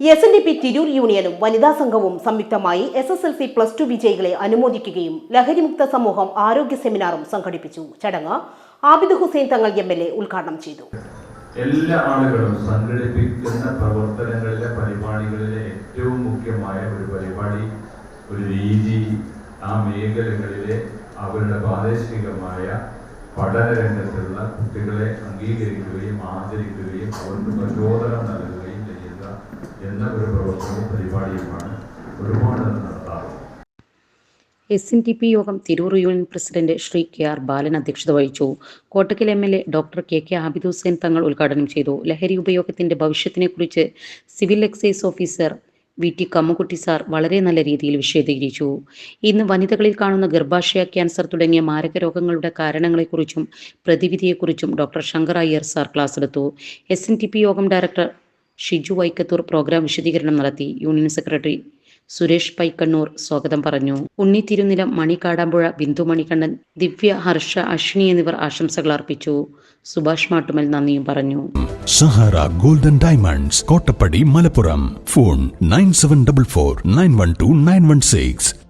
S N D P Tirur യൂണിയനും വനിതാ സംഘവും സംയുക്തമായി S S L C plus two വിജയികളെ അനുമോദിക്കുകയും ലഹരിമുക്ത സമൂഹം ആരോഗ്യ സെമിനാറും സംഘടിപ്പിച്ചു. ചടങ്ങ് ആബിദ് ഹുസൈൻ തങ്ങൾ എം എൽ എ ഉദ്ഘാടനം ചെയ്തു. എല്ലാ ആളുകളും സംഘടിപ്പിക്കുന്ന പ്രവർത്തനങ്ങളിലെ പരിപാടികളിലെ ഏറ്റവും മുഖ്യമായ ഒരു പരിപാടി ഒരു രീതി ആ മേഖലകളിലെ അവരുടെ പ്രാദേശികമായ പഠന രംഗത്തുള്ള കുട്ടികളെ അംഗീകരിക്കുകയും ആദരിക്കുകയും അവർക്ക് പ്രചോദനം നൽകുകയും എന്ന ഒരു പ്രവർത്തനവും പരിപാടിയുമാണ് ഒരുപാട് എസ് എൻ ടി പി യോഗം Tirur union president Shri K R Balan അധ്യക്ഷത വഹിച്ചു. Kottakkal M L A doctor K K Abid Hussain Thangal ഉദ്ഘാടനം ചെയ്തു. ലഹരി ഉപയോഗത്തിന്റെ ഭവിഷ്യത്തിനെക്കുറിച്ച് civil excise officer V T Kammukutty sir വളരെ നല്ല രീതിയിൽ വിശദീകരിച്ചു. ഇന്ന് വനിതകളിൽ കാണുന്ന ഗർഭാശയ ക്യാൻസർ തുടങ്ങിയ മാരക രോഗങ്ങളുടെ കാരണങ്ങളെക്കുറിച്ചും പ്രതിവിധിയെക്കുറിച്ചും doctor Shankar Iyer sir class എടുത്തു. എസ് യോഗം ഡയറക്ടർ ഷിജു വൈക്കത്തൂർ പ്രോഗ്രാം വിശദീകരണം നടത്തി. യൂണിയൻ സെക്രട്ടറി സുരേഷ് പൈക്കണ്ണൂർ സ്വാഗതം പറഞ്ഞു. ഉണ്ണി തിരുനില മണി കാടാമ്പുഴ ബിന്ദു മണികണ്ഠൻ ദിവ്യ ഹർഷ അശ്വിനി എന്നിവർ ആശംസകൾ അർപ്പിച്ചു. സുഭാഷ് മാട്ടുമൽ നന്ദിയും പറഞ്ഞു. Sahara golden diamonds Kottappadi Malappuram. Phone nine seven double four nine one two nine one six.